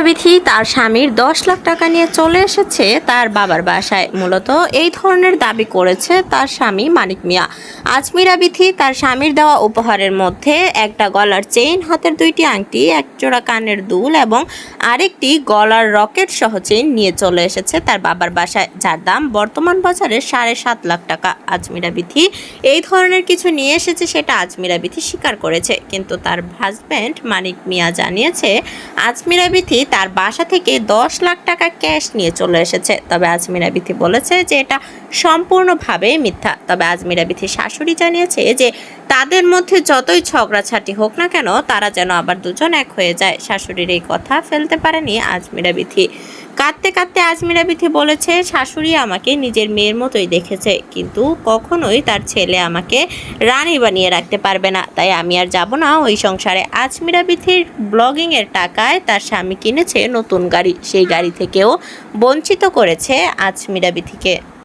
বিথি তার স্বামীর দশ লাখ টাকা নিয়ে চলে এসেছে তার বাবার বাসায়। মূলত এই ধরনের দাবি করেছে তার স্বামী মানিক মিয়া। আজমিরা বিথি তার স্বামীর দেওয়া উপহারের মধ্যে একটা গলার চেইন, হাতের দুইটি আংটি, এক জোড়া কানের দুল এবং আরেকটি গলার রকেট সহ চেইন নিয়ে চলে এসেছে তার বাবার বাসায়, যার দাম বর্তমান বাজারে সাড়ে সাত লাখ টাকা। আজমিরা বিথি এই ধরনের কিছু নিয়ে এসেছে সেটা আজমিরা বিথি স্বীকার করেছে। কিন্তু তার হাজব্যান্ড মানিক মিয়া জানিয়েছে আজমিরা বিথি তার বাসা থেকে দশ লাখ টাকা ক্যাশ নিয়ে চলে এসেছে। তবে আজমিরা বিথি বলেছে যে এটা সম্পূর্ণভাবে মিথ্যা। তবে আজমিরা বিথি শাশুড়ি জানিয়েছে যে তাদের মধ্যে যতই ঝগড়াঝাটি হোক না কেন, তারা যেন আবার দুজন এক হয়ে যায়। শাশুড়ির এই কথা ফেলতে পারেনি আজমিরা বিথি। কাঁদতে কাঁদতে আজমিরা বিথি বলেছে, শাশুড়ি আমাকে নিজের মেয়ের মতোই দেখেছে, কিন্তু কখনোই তার ছেলে আমাকে রানী বানিয়ে রাখতে পারবে না। তাই আমি আর যাব না ওই সংসারে। আজমিরা বিথির ব্লগিংয়ের টাকায় তার স্বামী কিনেছে নতুন গাড়ি। সেই গাড়ি থেকেও বঞ্চিত করেছে আজমিরা বিথিকে।